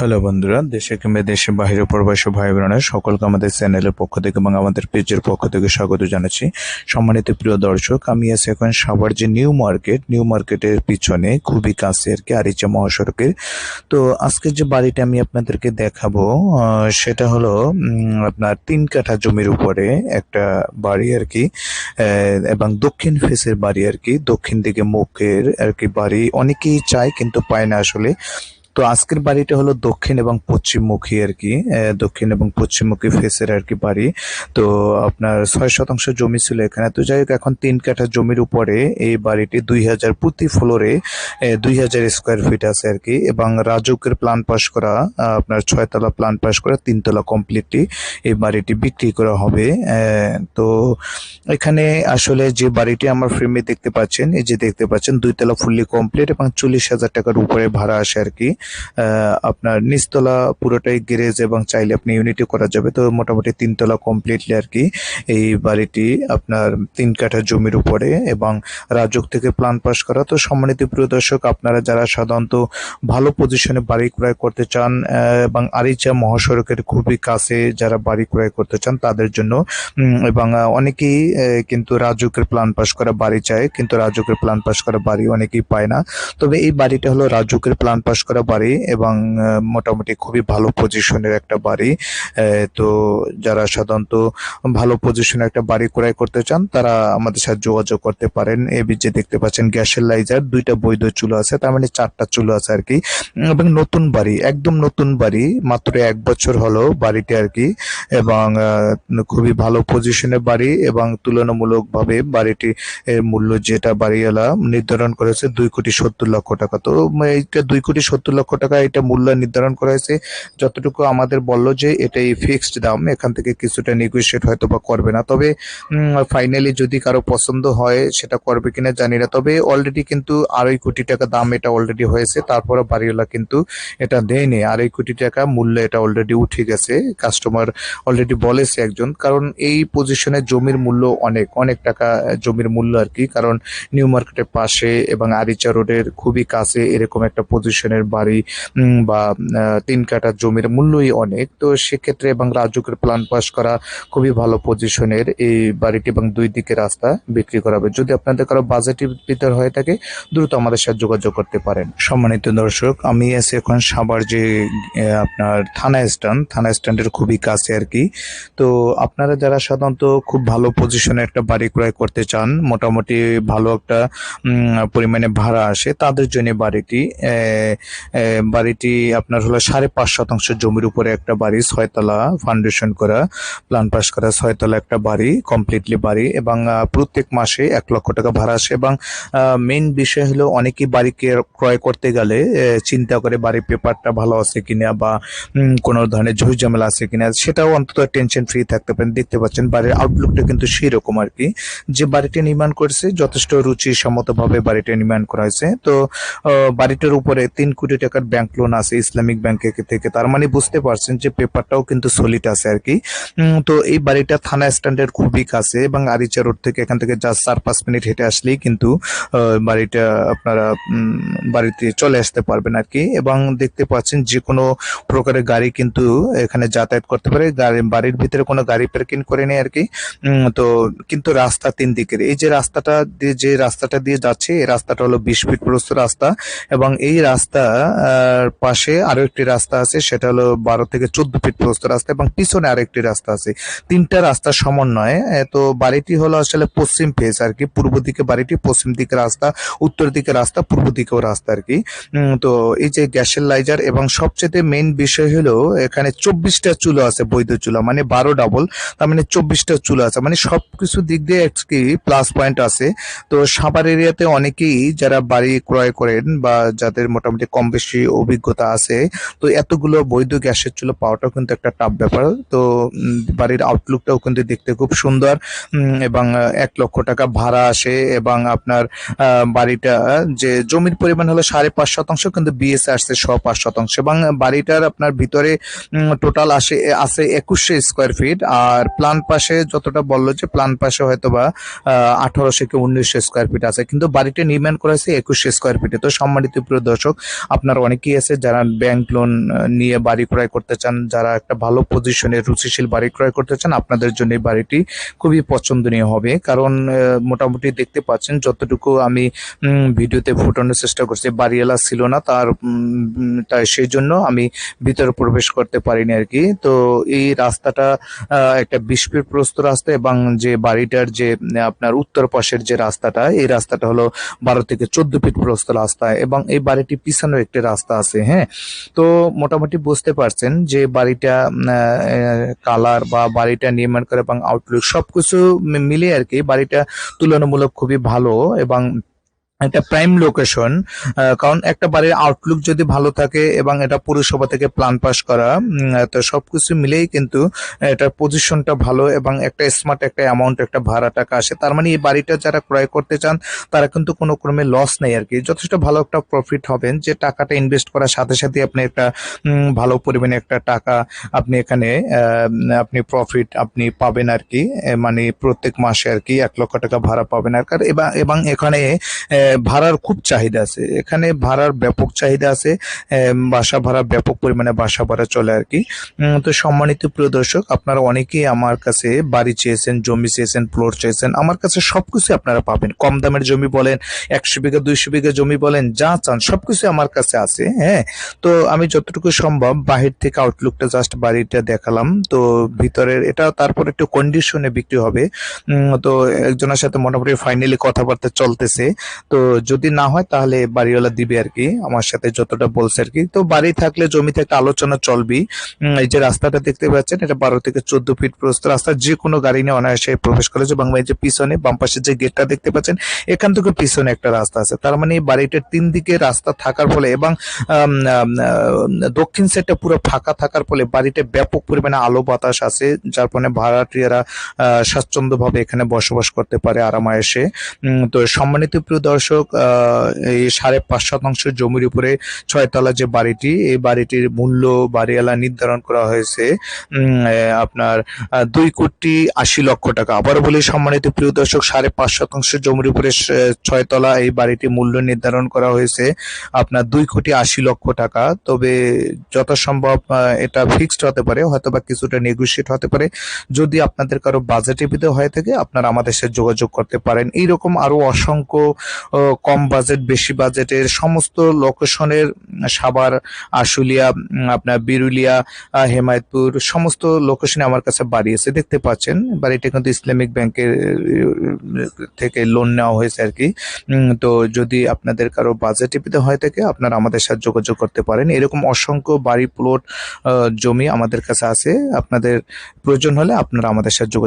Hello বন্ধুরা, দেশে কিংবা দেশের বাইরে প্রবাসী ভাই বোনেরা সকলকে আমাদের চ্যানেলের পক্ষ থেকে এবং আমাদের পেজের পক্ষ থেকে স্বাগত জানাচ্ছি। সম্মানিত প্রিয় দর্শক, আমি আছি এখন সাভার যে নিউ মার্কেট, নিউ মার্কেটের পিছনে খুবই কাছে আর কি আরিচা মহাসড়কের। তো আজকে যে বাড়িটা আমি আপনাদেরকে দেখাবো সেটা হলো আপনার তিন কাঠা জমির উপরে একটা বাড়ি আর কি এবং দক্ষিণ ফেসের বাড়ি আর কি, দক্ষিণ দিকে মুখের আর কি বাড়ি। অনেকেই চায় কিন্তু পায় না আসলে। তো আজকের বাড়িটা হলো দক্ষিণ এবং পশ্চিমমুখী আর কি দক্ষিণ এবং পশ্চিমমুখী ফেসের আর কি বাড়ি। তো আপনার ছয় শতাংশ জমি ছিল এখানে। তো যাই হোক, এখন তিন কাঠা জমির উপরে এই বাড়িটি দুই হাজার প্রতি ফ্লোরে দুই হাজার স্কোয়ার ফিট আছে আর কি। এবং রাজুকের প্ল্যান পাস করা আপনার ছয়তলা প্ল্যান পাস করা তিনতলা কমপ্লিটলি এই বাড়িটি বিক্রি করা হবে তো এখানে আসলে যে বাড়িটি আমার ফ্রেমে দেখতে পাচ্ছেন, এই যে দেখতে পাচ্ছেন, দুইতলা ফুললি কমপ্লিট এবং চল্লিশ হাজার টাকার উপরে ভাড়া আসে আর কি। আপনার নিচতলা পুরোটাই গ্যারেজ এবং চাইলে আপনি ইউনিটি করা যাবে। তো মোটামুটি তিনতলা কমপ্লিটলি আর কি এই বাড়িটি আপনার তিন কাঠা জমির উপরে এবং রাজক থেকে প্ল্যান পাস করা। তো সম্মানিত প্রিয় দর্শক, আপনারা যারা সাধারণত ভালো পজিশনে বাড়ি ক্রয় করতে চান এবং আরিচা মহাসড়কের খুবই কাছে যারা বাড়ি ক্রয় করতে চান তাদের জন্য এবং অনেকেই কিন্তু রাজুকের প্ল্যান পাস করা বাড়ি চায়, কিন্তু রাজুকের প্ল্যান পাস করা বাড়ি অনেকেই পায় না। তবে এই বাড়িটা হলো রাজুকের প্ল্যান পাস করা বাড়ি। এবং মোটামুটি খুবই ভালো পজিশনের একটা বাড়ি। তো যারা সাধারণত ভালো পজিশনে একটা বাড়ি ক্রয় করতে চান, তারা আমাদের সাথে যোগাযোগ করতে পারেন। এই যে দেখতে পাচ্ছেন গ্যাসের লাইজার দুইটা বৈধ চুলো আছে, তার মানে চারটা চুলো আছে আর কি। এবং নতুন বাড়ি, একদম নতুন বাড়ি, মাত্র এক বছর হলো বাড়িটি আর কি। এবং খুবই ভালো পজিশনের বাড়ি এবং তুলনামূলকভাবে বাড়িটি মূল্য যেটা বাড়িওয়ালা নির্ধারণ করেছে, দুই কোটি সত্তর লক্ষ টাকা। তো এইটা দুই কোটি সত্তর লক্ষ টাকা এটা মূল্য নির্ধারণ করা হয়েছে। যতটুকু আমাদের বলল যে এটাই ফিক্সড দাম, এখান থেকে কিছুটা নেগোসিয়েট হয়তো বা করবে না। তবে ফাইনালি যদি কারও পছন্দ হয়, সেটা করবে কিনা জানি না। তবে অলরেডি কিন্তু আড়াই কোটি টাকা দাম এটা অলরেডি হয়েছে। তারপরে বাড়িওয়ালা কিন্তু এটা দেয়নি। আড়াই কোটি টাকা মূল্য এটা অলরেডি উঠে গেছে। কাস্টমার অলরেডি বলেছে একজন। কারণ এই পজিশনে জমির মূল্য অনেক অনেক টাকা জমির মূল্য আর কি। কারণ নিউ মার্কেটের পাশে এবং আরিচা রোডের খুবই কাছে এরকম একটা পজিশনের বাড়ি উম, বা তিন কাটা জমির মূল্যই অনেক। তো সেক্ষেত্রে এবং রাজুকের প্ল্যান পাস করা খুবই ভালো পজিশনের এই বাড়িটি এবং দুই দিকে রাস্তা বিক্রি করা হবে। যদি আপনাদের কারও বাজেটের ভিতর হয়ে থাকে দ্রুত আমাদের সাথে যোগাযোগ করতে পারেন। সম্মানিত দর্শক আমি আছি এখন সাভার যে আপনার থানা স্ট্যান্ড থানা স্ট্যান্ডের খুবই কাছে আর কি। তো আপনারা যারা সাধারণত খুব ভালো পজিশনে একটা বাড়ি ক্রয় করতে চান মোটামুটি ভালো একটা পরিমাণে ভাড়া আসে তাদের জন্য বাড়িটি বাড়িটি আপনার হলো সাড়ে পাঁচ শতাংশ জমির উপরে একটা বাড়ি, ছয়তলা ফাউন্ডেশন করা প্ল্যান পাস করা, ছয়তলা একটা বাড়ি কমপ্লিটলি বাড়ি এবং প্রত্যেক মাসে এক লক্ষ টাকা ভাড়া আসে এবং মেন বিষয় হলো অনেকেই বাড়ি কে- ক্রয় করতে গেলে চিন্তা করে বাড়ির পেপারটা ভালো আছে কিনা বা কোনো ধরনের ঝুঁই ঝামেলা আছে কিনা, সেটাও অন্তত টেনশন ফ্রি থাকতে পারেন। দেখতে পাচ্ছেন বাড়ির আউটলুকটা কিন্তু সেরকম আর কি। যে বাড়িটি নির্মাণ করেছে, যথেষ্ট রুচি সম্মতভাবে বাড়িটা নির্মাণ করা হয়েছে। তো বাড়িটার উপরে তিন কোটি টাকার ব্যাংক লোন আছে ইসলামিক ব্যাংকে থেকে। তার মানে বুঝতে পারছেন যে পেপারটাও কিন্তু সলিড আছে আর কি। তো এই বাড়িটা থানা স্ট্যান্ডের খুবই কাছে এবং আরিচা রোড থেকে এখান থেকে জাস্ট চার পাঁচ মিনিট হেঁটে আসলেই কিন্তু বাড়িটা আপনারা বাড়িতে চলে আসতে পারবেন আর কি। এবং দেখতে পাচ্ছেন যে কোনো প্রকারের গাড়ি কিন্তু এখানে যাতায়াত করতে পারে। গাড়ি, বাড়ির ভিতরে কোনো গাড়ি পার্কিং করে নেই আর কি। তো কিন্তু রাস্তা তিন দিকের। এই যে রাস্তাটা দিয়ে, যে রাস্তাটা দিয়ে যাচ্ছে, এই রাস্তাটা হলো বিশ ফিট প্রস্ত রাস্তা। এবং এই রাস্তা পাশে আরও একটি রাস্তা আছে, সেটা হলো বারো থেকে চোদ্দ ফিট প্রস্ত রাস্তা এবং পিছনে আরেকটি রাস্তা আছে। তিনটা রাস্তার সমন্বয়ে তো বাড়িটি হলো আসলে পশ্চিম ফেস আর কি, পূর্ব দিকে বাড়িটি, পশ্চিম দিকে রাস্তা, উত্তর দিকে রাস্তা, পূর্ব দিকেও রাস্তা আর কি। তো এই যে গ্যাসের লাইজার এবং সবচেয়ে মেইন বিষয় হলো এখানে চব্বিশটা চুলো আছে, বৈধ চুলা মানে বারো ডাবল তার মানে চব্বিশটা চুলো আছে মানে সবকিছু দিক দিয়ে কি প্লাস পয়েন্ট আছে। তো সাভার এরিয়াতে অনেকেই যারা বাড়ি ক্রয় করেন বা যাদের মোটামুটি কম বেশি অভিজ্ঞতা আছে। তো এতগুলো বৈধ গ্যাসের চুলো পাওয়াটাও কিন্তু একটা টাফ ব্যাপার। তো বাড়ির আউটলুকটাও কিন্তু দেখতে খুব সুন্দর। এবং এক লক্ষ টাকা ভাড়া আসে এবং আপনার বাড়িটা, যে জমির পরিমাণ হলো সাড়ে পাঁচ শতাংশ, কিন্তু বিএস আসছে ছ পাঁচ শতাংশ। এবং বাড়িটার আপনার ভিতরে টোটাল আসে, আছে একুশশো স্কোয়ার ফিট আর প্লান পাশে যতটা বলল যে প্লান পাশে হয়তো বা আঠারোশো কি উনিশশো স্কোয়ার ফিট আছে। কিন্তু বাড়িটা নির্মাণ করা হয়েছে একুশশো স্কোয়ার ফিটে তো সম্মানিত প্রিয় দর্শক, আপনারা অনেকেই আছে যারা ব্যাংক লোন নিয়ে বাড়ি ক্রয় করতে চান, যারা একটা ভালো পজিশনে রুচিশীল বাড়ি ক্রয় করতে চান, আপনাদের জন্য এই বাড়িটি খুবই পছন্দনীয় হবে। কারণ মোটামুটি দেখতে পাচ্ছেন যতটুকু আমি ভিডিওতে ফুটানোর চেষ্টা করছি, বাড়িওয়ালা ছিল না, তার তাই সেই জন্য আমি ভিতরে প্রবেশ করতে পারিনি আর কি। তো এই রাস্তাটা একটা বিশ ফিট প্রস্ত রাস্তা এবং যে বাড়িটার যে, আপনার উত্তর পাশের যে রাস্তাটা, এই রাস্তাটা হলো বারো থেকে চোদ্দ ফিট প্রস্ত রাস্তা এবং এই বাড়িটি পিছনেও একটি রাস্তা আছে হ্যাঁ? তো মোটামুটি বুঝতে পারছেন যে বাড়িটা কালার বা বাড়িটা নির্মাণ করে এবং আউটলুক সবকিছু মিলে আর কি বাড়িটা তুলনামূলক খুবই ভালো এবং একটা প্রাইম লোকেশন কারণ একটা বাড়ির আউটলুক যদি ভালো থাকে এবং এটা পুরসভা থেকে প্ল্যান পাস করা তো সবকিছু মিলেই কিন্তু এটার পজিশনটা ভালো এবং একটা স্মার্ট একটা অ্যামাউন্ট একটা ভাড়া টাকা আসে। তার মানে এই বাড়িটা যারা ক্রয় করতে চান, তারা কিন্তু কোনো ক্রমে লস নেই আর কি। যথেষ্ট ভালো একটা প্রফিট হবেন, যে টাকাটা ইনভেস্ট করার সাথে সাথে আপনি একটা ভালো পরিমাণে একটা টাকা আপনি এখানে আপনি প্রফিট আপনি পাবেন আর কি। মানে প্রত্যেক মাসে আর কি এক লক্ষ টাকা ভাড়া পাবেন আর। এবং এবং এখানে ভাড়ার খুব চাহিদা আছে। এখানে ভাড়ার ব্যাপক চাহিদা আছে। বাসা ভাড়া ব্যাপক পরিমাণে বাসা ভাড়া চলে আর কি। তো সম্মানিত প্রিয় দর্শক, আপনারা অনেকেই আমার কাছে বাড়ি চেয়েছেন, জমি চেয়েছেন প্লট চেয়েছেন, আমার কাছে সবকিছু আপনারা পাবেন। কম দামের জমি বলেন, একশো বিঘা, দুইশো বিঘা জমি বলেন, যা চান সব সবকিছু আমার কাছে আছে হ্যাঁ। তো আমি যতটুকু সম্ভব বাহির থেকে আউটলুকটা জাস্ট বাড়িটা দেখালাম। তো ভিতরের, এটা তারপর একটু কন্ডিশনে বিক্রি হবে। তো একজনের সাথে মোটামুটি ফাইনালি কথাবার্তা চলতেছে। তো যদি না হয়, তাহলে বাড়িওয়ালা দিবে আর কি, আমার সাথে যতটা বলছে আর কি। তো বাড়ি থাকলে জমি থেকে আলোচনা চলবি এই যে রাস্তাটা দেখতে পাচ্ছেন, এটা বারো থেকে চোদ্দ ফিট প্রস্ত রাস্তা যে কোনো গাড়ি নিয়ে অনায়াসে প্রবেশ করেছে এবং এই যে পিছনে, বাম পাশে যে গেটটা দেখতে পাচ্ছেন, এখান থেকে পিছনে একটা রাস্তা আছে। তার মানে এই বাড়িটার তিন দিকে রাস্তা থাকার ফলে এবং দক্ষিণ সাইডটা পুরো ফাঁকা থাকার ফলে বাড়িতে ব্যাপক পরিমাণে আলো বাতাস আছে, যার ফলে ভাড়াটিয়ারা স্বাচ্ছন্দ্যভাবে এখানে বসবাস করতে পারে আরামায়েসে। তো সম্মানিত প্রিয় দর্শক আহ, এই সাড়ে পাঁচ শতাংশ জমির উপরে ছয়তলা যে বাড়িটি এই বাড়িটির মূল্য বাড়িওয়ালা নির্ধারণ করা হয়েছে আপনার দুই কোটি আশি লক্ষ টাকা। আবার বলি সম্মানিত প্রিয় দর্শক সাড়ে পাঁচ শতাংশ জমির উপরে ছয়তলা এই বাড়িটি মূল্য নির্ধারণ করা হয়েছে আপনার দুই কোটি আশি লক্ষ টাকা। তবে যথাসম্ভব এটা ফিক্সড হতে পারে হয়তো বা কিছুটা নেগোসিয়েট হতে পারে। যদি আপনাদের কারও বাজেটের ভিতরে হয়ে থাকে আপনারা আমাদের সাথে যোগাযোগ করতে পারেন। এইরকম আরও অসংখ্য কম বাজেট বেশি বাজেটের সমস্ত লোকেশনের সাভার, আশুলিয়া আপনার বিরুলিয়া হেমায়তপুর সমস্ত লোকেশনে আমার কাছে বাড়ি আছে। দেখতে পাচ্ছেন বাড়িটা কিন্তু ইসলামিক ব্যাংকের থেকে লোন নেওয়া হয়েছে আর কি। তো যদি আপনাদের কারও বাজেট টিপিতে হয়ে থাকে, আপনারা আমাদের সাথে যোগাযোগ করতে পারেন। এরকম অসংখ্য বাড়ি প্লট জমি আমাদের কাছে আছে। আপনাদের প্রয়োজন হলে আপনারা আমাদের সাথে যোগাযোগ